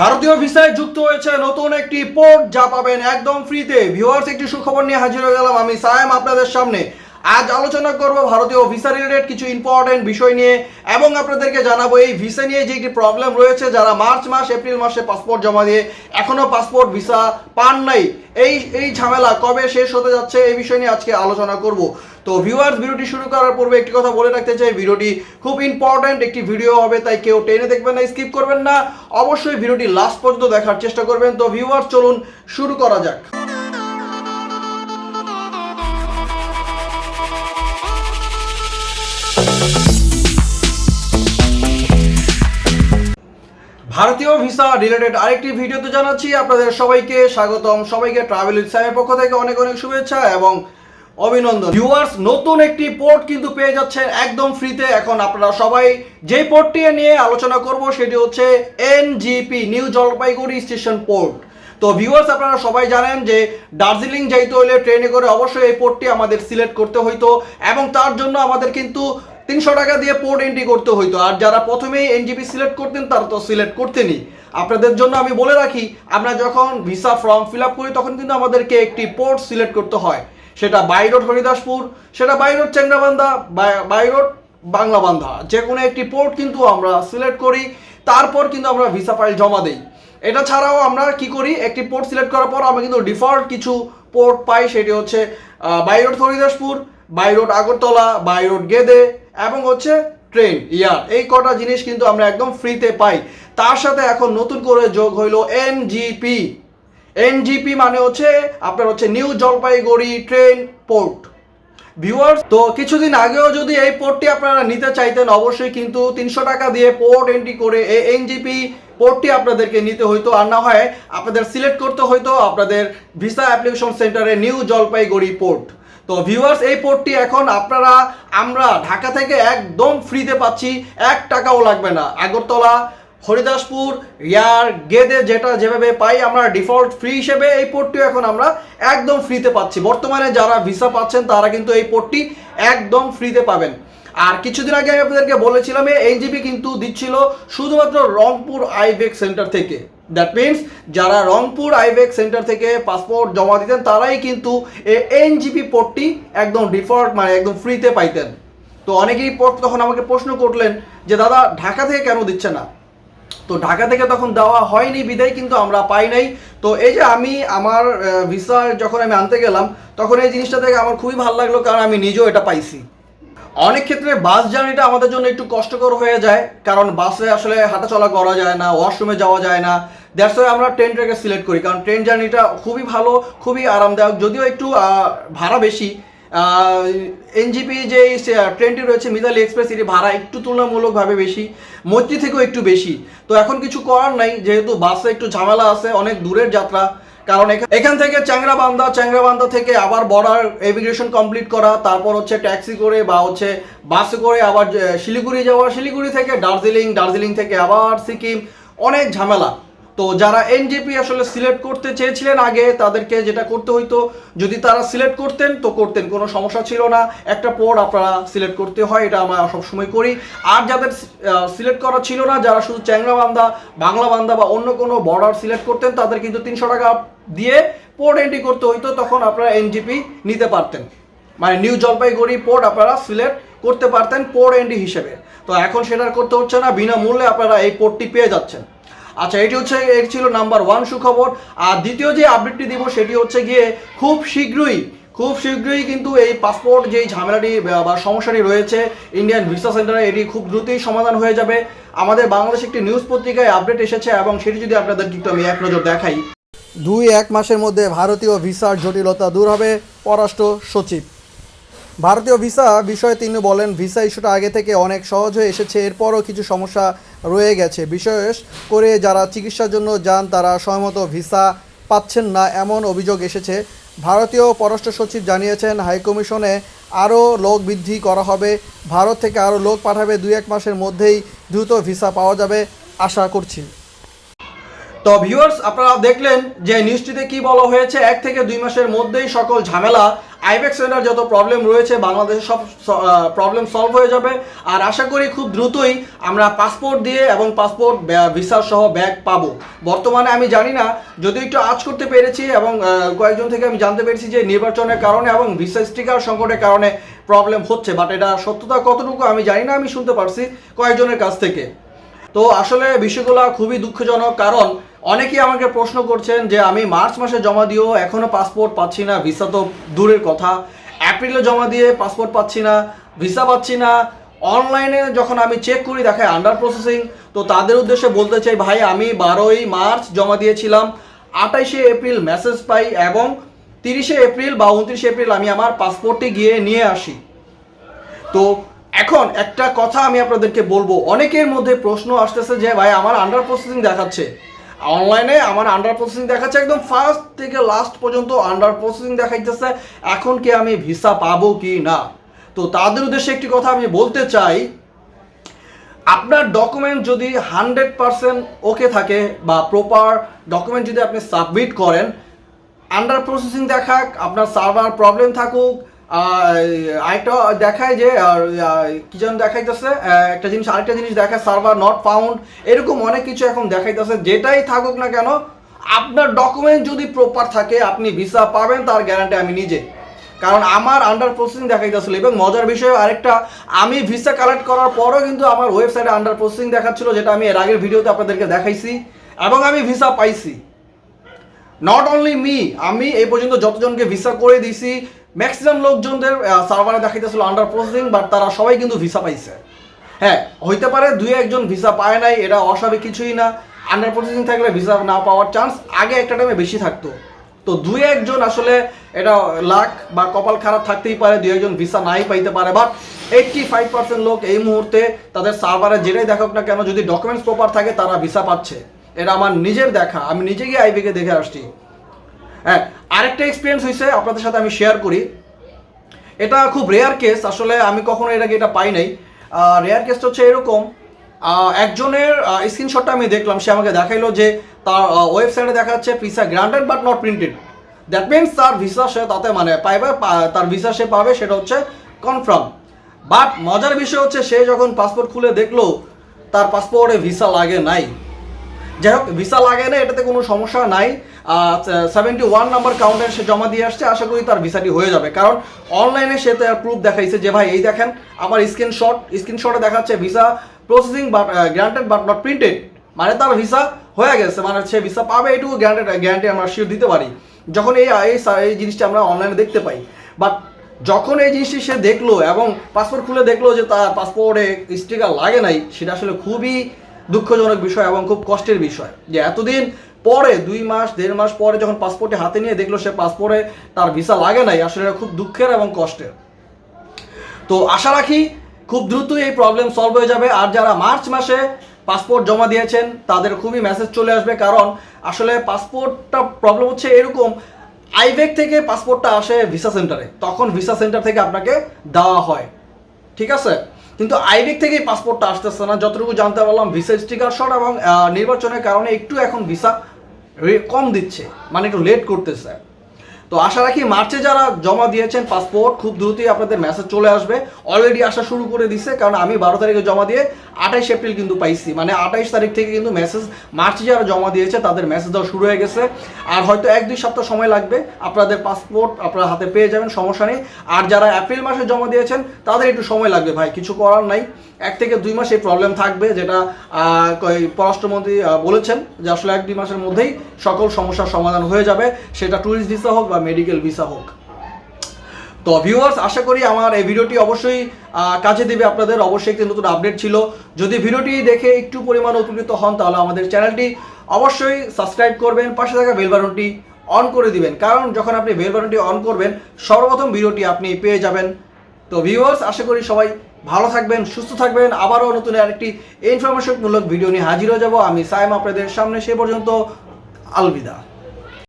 ভারতীয় ভিসায় যুক্ত হয়েছে নতুন একটি পোর্ট যা পাবেন একদম ফ্রিতে। ভিউয়ার্স, একটি সুখবর নিয়ে হাজির হয়ে গেলাম আমি। সায়াম, আপনাদের সামনে। আজ আলোচনা করব ভারতীয় ভিসা রিলেটেড কিছু ইম্পর্টেন্ট বিষয় নিয়ে, এবং আপনাদেরকে জানাব এই ভিসা নিয়ে যে একটি প্রবলেম রয়েছে, যারা মার্চ মাস, এপ্রিল মাসে পাসপোর্ট জমা দিয়ে এখনও পাসপোর্ট ভিসা পান নাই। এই এই ঝামেলা কবে শেষ হতে যাচ্ছে এই বিষয় নিয়ে আজকে আলোচনা করব। তো ভিউয়ার্স ভিডিওটি শুরু করার পূর্বে একটি কথা বলে রাখতে চাই, ভিডিওটি খুব ইম্পর্ট্যান্ট একটি ভিডিও হবে, তাই কেউ টেনে দেখবেন না স্কিপ করবেন না। অবশ্যই ভিডিওটি লাস্ট পর্যন্ত দেখার চেষ্টা করবেন। তো ভিউয়ার্স চলুন শুরু করা যাক। ভারতীয় ভিসা রিলেটেড আরেকটি ভিডিওতে জানাচ্ছি, আপনাদের সবাইকে স্বাগতম। সবাইকে ট্রাভেল ইসলামের পক্ষ থেকে অনেক অনেক শুভেচ্ছা এবং অভিনন্দন। ভিউয়ার্স নতুন একটি পোর্ট কিন্তু পেয়ে যাচ্ছেন একদম ফ্রিতে এখন আপনারা সবাই যেই পোর্টটি নিয়ে আলোচনা করব, সেটি হচ্ছে NGP new Jalpaiguri station port তো ভিউয়ার্স আপনারা সবাই জানেন যে দার্জিলিং যাইতে হলে ট্রেনে করে অবশ্যই এই পোর্টটি আমাদের সিলেক্ট করতে হইতো এবং তার জন্য আমাদের কিন্তু তিনশো টাকা দিয়ে পোর্ট এন্ট্রি করতে হইতো। আর যারা প্রথমেই এনজিপি সিলেক্ট করতেন, তারা তো সিলেক্ট করতেনই। আপনাদের জন্য আমি বলে রাখি, আমরা যখন ভিসা ফর্ম ফিল আপ করি, তখন কিন্তু আমাদেরকে একটি পোর্ট সিলেক্ট করতে হয়। সেটা বাই রোড, হরিদাসপুর, সেটা by road Changrabandha by road, Banglabandha. যে কোনো একটি পোর্ট কিন্তু আমরা সিলেক্ট করি, তারপর কিন্তু আমরা ভিসা ফাইল জমা দিই। এটা ছাড়াও আমরা কি করি, একটি পোর্ট সিলেক্ট করার পর আমরা কিন্তু ডিফল্ট কিছু পোর্ট পাই, সেটি হচ্ছে by road, Haridaspur, by road, Agartala, by road, Gede এবং হচ্ছে ট্রেন ইয়ার। এই কটা জিনিস কিন্তু আমরা একদম ফ্রিতে পাই। তার সাথে এখন নতুন করে যোগ হইল এনজিপি এনজিপি মানে হচ্ছে আপনার হচ্ছে new Jalpaiguri train port viewers তো কিছুদিন আগেও যদি এই পোর্টটি আপনারা নিতে চাইতেন, অবশ্যই কিন্তু তিনশো টাকা দিয়ে পোর্ট এন্ট্রি করে এই এনজিপি পোর্টটি আপনাদেরকে নিতে হইতো। আর না হয় আপনাদের সিলেক্ট করতে হইতো আপনাদের ভিসা অ্যাপ্লিকেশন সেন্টারে নিউ জলপাইগুড়ি পোর্ট তো ভিউয়ার্স এই পোর্টটি এখন আপনারা, আমরা ঢাকা থেকে একদম ফ্রিতে পাচ্ছি, এক টাকাও লাগবে না। আগরতলা, হরিদাসপুর ইয়ার গেদে, যেটা যেভাবে পাই, আমরা ডিফল্ট ফ্রি হিসেবে এই পোর্টটিও এখন আমরা একদম ফ্রিতে পাচ্ছি। বর্তমানে যারা ভিসা পাচ্ছেন, তারা কিন্তু এই পোর্টটি একদম ফ্রিতে পাবেন। আর কিছুদিন আগে আমি আপনাদেরকে বলেছিলাম এনজিপি কিন্তু দিচ্ছিল শুধুমাত্র রংপুর আইবেক সেন্টার থেকে। দ্যাট মিনস যারা রংপুর আইবেক সেন্টার থেকে পাসপোর্ট জমা দিতেন, তারাই কিন্তু এনজিপি পোর্টটি একদম ডিফল্ট মানে একদম ফ্রিতে পাইতেন। তো অনেকেই পোর্ট তখন আমাকে প্রশ্ন করলেন যে, দাদা, ঢাকা থেকে কেন দিচ্ছে না? তো ঢাকা থেকে তখন দেওয়া হয়নি, বিদায় কিন্তু আমরা পাই নাই। তো এই যে আমি আমার ভিসা যখন আমি আনতে গেলাম, তখন এই জিনিসটা থেকে আমার খুবই ভালো লাগল, কারণ আমি নিজেও এটা পাইছি। অনেক ক্ষেত্রে বাস জার্নিটা আমাদের জন্য একটু কষ্টকর হয়ে যায়, কারণ বাসে আসলে হাঁটাচলা করা যায় না ওয়াশরুমে যাওয়া যায় না। দ্যাটস ওয়াই আমরা ট্রেনটাকে সিলেক্ট করি, কারণ ট্রেন জার্নিটা খুবই ভালো, খুবই আরামদায়ক, যদিও একটু ভাড়া বেশি। এনজিপি যে ট্রেনটি রয়েছে মিতালি এক্সপ্রেস এটি ভাড়া একটু তুলনামূলকভাবে বেশি, মৈত্রী থেকেও একটু বেশি। তো এখন কিছু করার নাই, যেহেতু বাসে একটু ঝামেলা আছে, অনেক দূরের যাত্রা কারণ এখান থেকে চ্যাংরাবান্ধা চ্যাংরাবান্ধা থেকে আবার বর্ডার এমিগ্রেশন কমপ্লিট করা, তারপর হচ্ছে ট্যাক্সি করে বা হচ্ছে বাসে করে আবার শিলিগুড়ি যাওয়া, শিলিগুড়ি থেকে দার্জিলিং দার্জিলিং থেকে আবার সিকিম, অনেক ঝামেলা। তো যারা এনজেপি আসলে সিলেক্ট করতে চেয়েছিলেন আগে, তাদেরকে যেটা করতে হইতো, যদি তারা সিলেক্ট করতেন, তো করতেন, কোনো সমস্যা ছিল না। একটা পোর্ট আপনারা সিলেক্ট করতে হয়, এটা আমরা সবসময় করি। আর যাদের সিলেক্ট করা ছিল না, যারা শুধু চ্যাংরা বান্দা, বাংলা বান্দা বা অন্য কোনো বর্ডার সিলেক্ট করতেন, তাদের কিন্তু তিনশো টাকা দিয়ে পোর্ট এন্ট্রি করতে হইতো, তখন আপনারা এনজিপি নিতে পারতেন। মানে নিউ জলপাইগুড়ি পোর্ট আপনারা সিলেক্ট করতে পারতেন পোর্ট এন্ট্রি হিসেবে। তো এখন সেটা করতে হচ্ছে না, বিনামূল্যে আপনারা এই পোর্টটি পেয়ে যাচ্ছেন। আচ্ছা এটি হচ্ছে এর ছিল নাম্বার ওয়ান সুখবর। আর দ্বিতীয় যে আপডেটটি দিব, সেটি হচ্ছে গিয়ে খুব শীঘ্রই খুব শীঘ্রই কিন্তু এই পাসপোর্ট যেই ঝামেলাটি, বা- সমস্যাটি রয়েছে ইন্ডিয়ান ভিসা সেন্টারে, এটি খুব দ্রুতই সমাধান হয়ে যাবে। আমাদের বাংলাদেশ একটি নিউজ পত্রিকায় আপডেট এসেছে এবং সেটি যদি আপনাদের একটু আমি এক নজর দেখাই। দুই এক মাসের মধ্যে ভারতীয় ভিসার জটিলতা দূর হবে পররাষ্ট্র সচিব। ভারতীয় ভিসা বিষয়ে তিনি বলেন, ভিসা ইস্যুটা আগে থেকে অনেক সহজ হয়ে এসেছে, এরপরও কিছু সমস্যা রয়ে গেছে। বিশেষ করে যারা চিকিৎসার জন্য যান, তারা সময়মতো ভিসা পাচ্ছেন না এমন অভিযোগ এসেছে। ভারতীয় পররাষ্ট্র সচিব জানিয়েছেন, হাইকমিশনে আরও লোক বৃদ্ধি করা হবে। ভারত থেকে আরও লোক পাঠাবে দুই এক মাসের মধ্যেই দ্রুত ভিসা পাওয়া যাবে আশা করছি। তো ভিউয়ার্স আপনারা দেখলেন যে নিউজটিতে কি বলা হয়েছে, এক থেকে দুই মাসের মধ্যেই সকল ঝামেলা আইবেক্স সেন্টার যত প্রবলেম রয়েছে বাংলাদেশে সব প্রবলেম সলভ হয়ে যাবে। আর আশা করি খুব দ্রুতই আমরা পাসপোর্ট দিয়ে এবং পাসপোর্ট ভিসা সহ ব্যাগ পাবো। বর্তমানে আমি জানি না, যদি একটু আজ করতে পেরেছি এবং কয়েকজন থেকে আমি জানতে পেরেছি যে নির্বাচনের কারণে এবং ভিসা স্টিকার সংকটের কারণে প্রবলেম হচ্ছে বাট এটা সত্যতা কতটুকু আমি জানি না, আমি শুনতে পারছি কয়েকজনের কাছ থেকে। তো আসলে বিষয়গুলো খুবই দুঃখজনক, কারণ অনেকেই আমাকে প্রশ্ন করছেন যে আমি মার্চ মাসে জমা দিয়েও এখনও পাসপোর্ট পাচ্ছি না, ভিসা তো দূরের কথা। এপ্রিলে জমা দিয়ে পাসপোর্ট পাচ্ছি না, ভিসা পাচ্ছি না। অনলাইনে যখন আমি চেক করি দেখায় আন্ডার প্রসেসিং তো তাদের উদ্দেশ্যে বলতে চাই, ভাই, আমি বারোই মার্চ জমা দিয়েছিলাম আঠাইশে এপ্রিল মেসেজ পাই এবং তিরিশে এপ্রিল বা উনত্রিশে এপ্রিল আমি আমার পাসপোর্টটি গিয়ে নিয়ে আসি। তো এখন একটা কথা আমি আপনাদেরকে বলব। অনেকের মধ্যে প্রশ্ন আসতেছে যে, ভাই, আমার আন্ডার প্রসেসিং দেখাচ্ছে। অনলাইনে আমার আন্ডার প্রসেসিং দেখাচ্ছে একদম ফার্স্ট থেকে লাস্ট পর্যন্ত আন্ডার প্রসেসিং দেখাইতেছে, এখন কি আমি ভিসা পাবো কি না? তো তাদের উদ্দেশ্যে একটি কথা আমি বলতে চাই, আপনার ডকুমেন্ট যদি হান্ড্রেড পারসেন্ট ওকে থাকে বা প্রপার ডকুমেন্ট যদি আপনি সাবমিট করেন আন্ডার প্রসেসিং দেখাক, আপনার সার্ভার প্রবলেম থাকুক আরেকটা দেখায় যে কি যেন দেখাইতেছে একটা জিনিস, আরেকটা জিনিস দেখায় সার্ভার নট ফাউন্ড এরকম অনেক কিছু এখন দেখাইতেছে, যেটাই থাকুক না কেন, আপনার ডকুমেন্ট যদি প্রপার থাকে, আপনি ভিসা পাবেন, তার গ্যারান্টি আমি নিজে। কারণ আমার আন্ডার প্রসেসিং দেখাইতেছিল। এবং মজার বিষয়, আরেকটা, আমি ভিসা কালেক্ট করার পরও কিন্তু আমার ওয়েবসাইটে আন্ডার প্রসেসিং দেখাচ্ছিল, যেটা আমি এর আগের ভিডিওতে আপনাদেরকে দেখাইছি, এবং আমি ভিসা পাইছি। নট অনলি মি আমি এই পর্যন্ত যতজনকে ভিসা করে দিছি ম্যাক্সিমাম লোকজনদের সার্ভারে দেখাইতেছিল আন্ডার প্রসেসিং বাট তারা সবাই কিন্তু ভিসা পাইছে। হ্যাঁ হইতে পারে দুই একজন ভিসা পায় নাই, এটা অস্বাভাবিক কিছুই না। আন্ডার প্রসেসিং থাকলে ভিসা না পাওয়ার চান্স আগে একটা টাইমে বেশি থাকতো। তো দুই একজন আসলে এটা লাক বা কপাল খারাপ থাকতেই পারে, দুই একজন ভিসা নাই পাইতে পারে বাট এইটটি ফাইভ পার্সেন্ট লোক এই মুহূর্তে তাদের সার্ভারে যেটাই দেখুক না কেন, যদি ডকুমেন্টস প্রপার থাকে, তারা ভিসা পাচ্ছে। এটা আমার নিজের দেখা। আমি নিজে গিয়ে আইবিকে দেখে আসছি। হ্যাঁ আরেকটা এক্সপিরিয়েন্স হয়েছে আপনাদের সাথে আমি শেয়ার করি। এটা খুব রেয়ার কেস আসলে আমি কখনো আগে এটা পাই নাই। রেয়ার কেসটা হচ্ছে এরকম একজনের স্ক্রিনশটটা আমি দেখলাম, সে আমাকে দেখাইলো যে তার ওয়েবসাইটে দেখা যাচ্ছে visa granted but not printed that means তার ভিসা সে তাতে মানে পাইবে তার ভিসা সে পাবে, সেটা হচ্ছে কনফার্ম বাট মজার বিষয় হচ্ছে সে যখন পাসপোর্ট খুলে দেখল, তার পাসপোর্টে ভিসা লাগে নাই। যাই হোক ভিসা লাগে না, এটাতে কোনো সমস্যা নাই। সেভেন্টি ওয়ান নাম্বার কাউন্টার সে জমা দিয়ে আসছে, আশা করি তার ভিসাটি হয়ে যাবে। কারণ অনলাইনে সে তার প্রুফ দেখাইছে যে, ভাই, এই দেখেন, আমার স্ক্রিনশট স্ক্রিনশটে দেখাচ্ছে visa processing but granted but not printed মানে তার ভিসা হয়ে গেছে মানে সে ভিসা পাবে, এটুকু গ্যারান্টেড গ্যারান্টি আমরা শিওর দিতে পারি। যখন এই এই জিনিসটা আমরা অনলাইনে দেখতে পাই। বাট যখন এই জিনিসটি সে দেখল এবং পাসপোর্ট খুলে দেখল যে তার পাসপোর্টে স্টিকার লাগে নাই, সেটা আসলে খুবই দুঃখজনক বিষয় এবং খুব কষ্টের বিষয় যে এতদিন পরে, দুই মাস, দেড় মাস পরে যখন পাসপোর্টে হাতে নিয়ে দেখল সে পাসপোর্টে তার ভিসা লাগে নাই, আসলে খুব দুঃখের এবং কষ্টের। তো আশা রাখি খুব দ্রুতই এই প্রবলেম সলভ হয়ে যাবে। আর যারা মার্চ মাসে পাসপোর্ট জমা দিয়েছেন, তাদের খুবই মেসেজ চলে আসবে। কারণ আসলে পাসপোর্টটা প্রবলেম হচ্ছে এরকম, আইবেক থেকে পাসপোর্টটা আসে ভিসা সেন্টারে তখন ভিসা সেন্টার থেকে আপনাকে দেওয়া হয়। ঠিক আছে? কিন্তু আইডিক থেকে পাসপোর্টটা আসতেছে না। যতটুকু জানতে পারলাম ভিসা স্টিকার শট এবং নির্বাচনের কারণে একটু এখন ভিসা কম দিচ্ছে মানে একটু লেট করতেছে। তো আশা রাখি মার্চে যারা জমা দিয়েছেন পাসপোর্ট খুব দ্রুতই আপনাদের মেসেজ চলে আসবে। অলরেডি আসা শুরু করে দিছে, কারণ আমি বারো তারিখে জমা দিয়ে আঠাইশ এপ্রিল কিন্তু পাইছি। মানে আঠাইশ তারিখ থেকে কিন্তু মেসেজ মার্চে যারা জমা দিয়েছে, তাদের মেসেজ দেওয়া শুরু হয়ে গেছে। আর হয়তো এক দুই সপ্তাহ সময় লাগবে, আপনাদের পাসপোর্ট আপনার হাতে পেয়ে যাবেন, সমস্যা নেই। আর যারা এপ্রিল মাসে জমা দিয়েছেন, তাদের একটু সময় লাগবে ভাই, কিছু করার নাই। এক থেকে দুই মাস এই প্রবলেম থাকবে যেটা পররাষ্ট্রমন্ত্রী বলেছেন যে আসলে এক দুই মাসের মধ্যেই সকল সমস্যার সমাধান হয়ে যাবে। সেটা ট্যুরিস্ট ভিসা হোক বা মেডিকেল ভিসা হোক। তো ভিউয়ার্স আশা করি আমার এই ভিডিওটি অবশ্যই কাজে দেবে আপনাদের। অবশ্যই একটি নতুন আপডেট ছিল। যদি ভিডিওটি দেখে একটু পরিমাণ উপকৃত হন, তাহলে আমাদের চ্যানেলটি অবশ্যই সাবস্ক্রাইব করবেন, পাশে থাকা বেল বাটনটি অন করে দিবেন। কারণ যখন আপনি বেল বাটনটি অন করবেন, সর্বপ্রথম ভিডিওটি আপনি পেয়ে যাবেন। তো ভিউয়ার্স আশা করি সবাই ভালো থাকবেন, সুস্থ থাকবেন। আবারও নতুন আরেকটি ইনফরমেশনমূলক ভিডিও নিয়ে হাজির হয়ে যাব। আমি সাইম, আপনাদের সামনে সে পর্যন্ত আলবিদা।